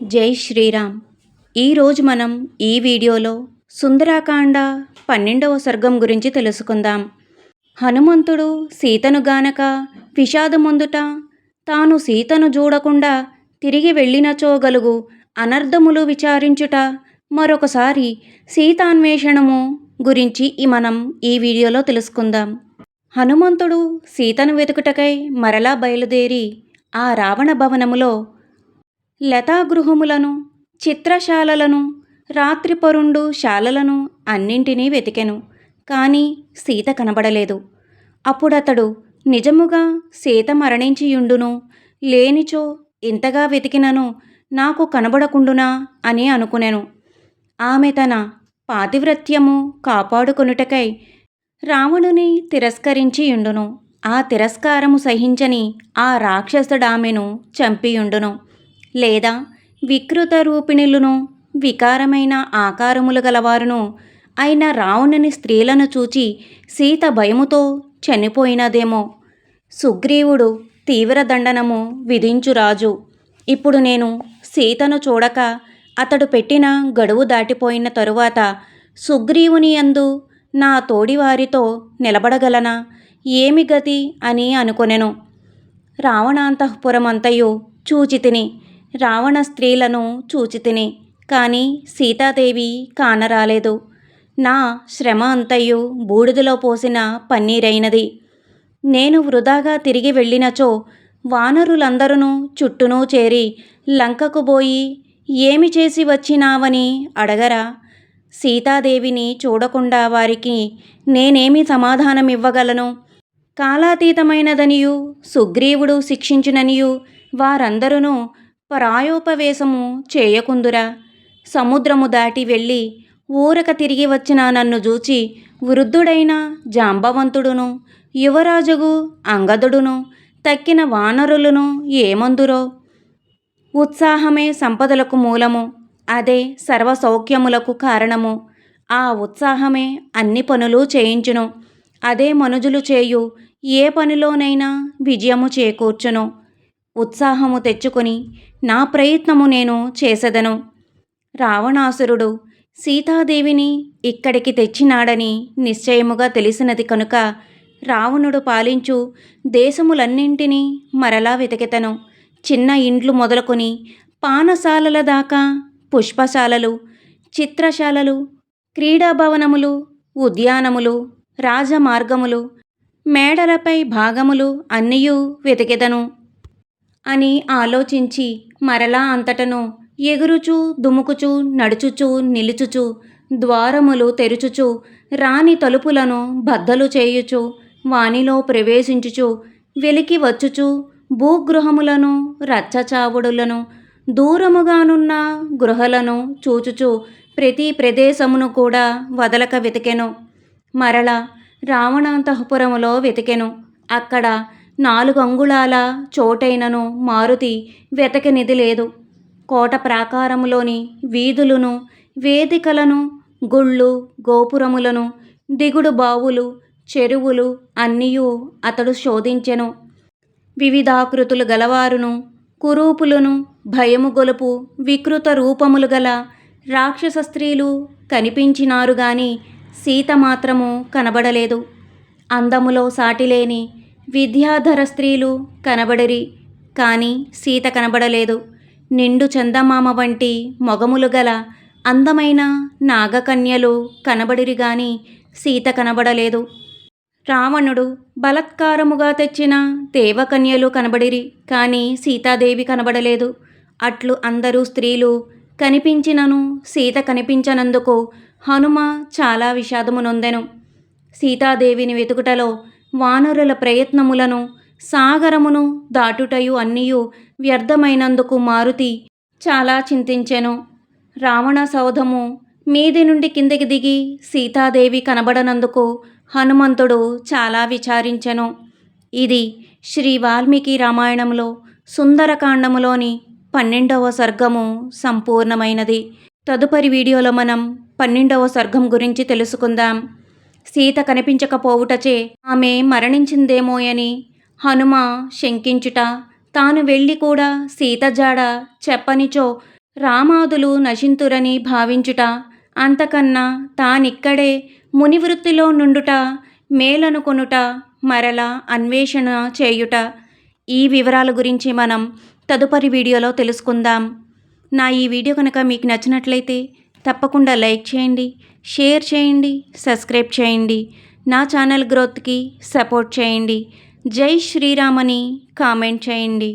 జై శ్రీరామ్. ఈరోజు మనం ఈ వీడియోలో సుందరాకాండ పన్నెండవ సర్గం గురించి తెలుసుకుందాం. హనుమంతుడు సీతను గానక విషాదముందుట తాను సీతను చూడకుండా తిరిగి వెళ్ళినచోగలుగు అనర్థములు విచారించుట మరొకసారి సీతాన్వేషణము గురించి ఈ మనం ఈ వీడియోలో తెలుసుకుందాం. హనుమంతుడు సీతను వెతుకుటకై మరలా బయలుదేరి ఆ రావణ భవనములో లతాగృహములను చిత్రశాలలను రాత్రిపరుండు శాలలను అన్నింటినీ వెతికెను కానీ సీత కనబడలేదు. అప్పుడతడు నిజముగా సీత మరణించియుండును లేనిచో ఇంతగా వెతికినను నాకు కనబడకుండునా అని అనుకునెను. ఆమె తన పాతివ్రత్యము కాపాడుకొనుటకై రావణుని తిరస్కరించియుండును ఆ తిరస్కారము సహించని ఆ రాక్షసుడామెను చంపియుండును. లేదా వికృత రూపిణులను వికారమైన ఆకారములు గలవారును అయిన రావణుని స్త్రీలను చూచి సీత భయముతో చనిపోయినదేమో. సుగ్రీవుడు తీవ్ర దండనము విధించురాజు ఇప్పుడు నేను సీతను చూడక అతడు పెట్టిన గడువు దాటిపోయిన తరువాత సుగ్రీవుని యందు నా తోడివారితో నిలబడగలనా? ఏమి గతి అని అనుకొనెను. రావణాంతఃపురమంతయు చూచితిని. రావణ స్త్రీలను చూచితిని కానీ సీతాదేవి కానరాలేదు. నా శ్రమ అంతయు బూడిదలో పోసిన పన్నీరైనది. నేను వృధాగా తిరిగి వెళ్ళినచో వానరులందరూ చుట్టూనూ చేరి లంకకు పోయి ఏమి చేసి వచ్చినావని అడగరా? సీతాదేవిని చూడకుండా వారికి నేనేమి సమాధానమివ్వగలను? కాలాతీతమైనదనియు సుగ్రీవుడు శిక్షించుననియు వారందరూ పరాయోపవేశము చేయకుందురా. సముద్రము దాటి వెళ్ళి ఊరక తిరిగి వచ్చిన నన్ను చూచి వృద్ధుడైన జాంబవంతుడును యువరాజుగు అంగదుడును తక్కిన వానరులను ఏమందురో? ఉత్సాహమే సంపదలకు మూలము అదే సర్వ సౌఖ్యములకు కారణము. ఆ ఉత్సాహమే అన్ని పనులు చేయించును అదే మనుజులు చేయు ఏ పనిలోనైనా విజయము చేకూర్చును. ఉత్సాహము తెచ్చుకొని నా ప్రయత్నము నేను చేసెదను. రావణాసురుడు సీతాదేవిని ఇక్కడికి తెచ్చినాడని నిశ్చయముగా తెలిసినది కనుక రావణుడు పాలించు దేశములన్నింటినీ మరలా వెతికెతను. చిన్న ఇండ్లు మొదలుకొని పానశాలల దాకా పుష్పశాలలు చిత్రశాలలు క్రీడాభవనములు ఉద్యానములు రాజమార్గములు మేడలపై భాగములు అన్నీ వెతికెదను. అని ఆలోచించి మరలా అంతటను ఎగురుచు దుముకుచూ నడుచుచూ నిలుచుచు ద్వారములు తెరుచుచు రాణి తలుపులను బద్దలు చేయుచు వానిలో ప్రవేశించుచు వెలికి వచ్చుచు భూగృహములను రచ్చచావుడులను దూరముగానున్న గృహలను చూచుచు ప్రతి ప్రదేశమును కూడా వదలక వెతికెను. మరల రావణాంతఃపురములో వెతికెను. అక్కడ నాలుగు అంగుళాల చోటైనను మారుతి వెతకనిది లేదు. కోట ప్రాకారములోని వీధులను వేదికలను గుళ్ళు గోపురములను దిగుడు బావులు చెరువులు అన్నీయూ అతడు శోధించెను. వివిధాకృతులు గలవారును కురూపులను భయము గొలుపు వికృత రూపములు గల రాక్షస స్త్రీలు కనిపించినారు గాని సీత మాత్రము కనబడలేదు. అందములో సాటిలేని విద్యాధర స్త్రీలు కనబడిరి కానీ సీత కనబడలేదు. నిండు చందమామ వంటి మొగములు గల అందమైన నాగకన్యలు కనబడిరి గాని సీత కనబడలేదు. రావణుడు బలత్కారముగా తెచ్చిన దేవకన్యలు కనబడిరి కానీ సీతాదేవి కనబడలేదు. అట్లు అందరూ స్త్రీలు కనిపించినను సీత కనిపించనందుకు హనుమ చాలా విషాదము నొందెను. సీతాదేవిని వెతుకుటలో వానరుల ప్రయత్నములను సాగరమును దాటుటయు అన్నీయు వ్యర్థమైనందుకు మారుతి చాలా చింతించెను. రావణ సౌధము మీది నుండి కిందకి దిగి సీతాదేవి కనబడనందుకు హనుమంతుడు చాలా విచారించెను. ఇది శ్రీ వాల్మీకి రామాయణంలో సుందరకాండములోని పన్నెండవ సర్గము సంపూర్ణమైనది. తదుపరి వీడియోలో మనం పన్నెండవ సర్గం గురించి తెలుసుకుందాం. సీత కనిపించకపోవుటచే ఆమె మరణించిందేమోయని. హనుమ శంకించుట తాను వెళ్ళి కూడా సీత జాడ చెప్పనిచో రామాదులు నశింతురని భావించుట. అంతకన్నా తానిక్కడే మునివృత్తిలో నుండుట మేలనుకొనుట మరల అన్వేషణ చేయుట. ఈ వివరాల గురించి మనం తదుపరి వీడియోలో తెలుసుకుందాం. నా ఈ వీడియో కనుక మీకు నచ్చినట్లయితే తప్పకుండా లైక్ చేయండి షేర్ చేయండి సబ్స్క్రైబ్ చేయండి. నా ఛానల్ గ్రోత్కి సపోర్ట్ చేయండి. జై శ్రీరామని కామెంట్ చేయండి.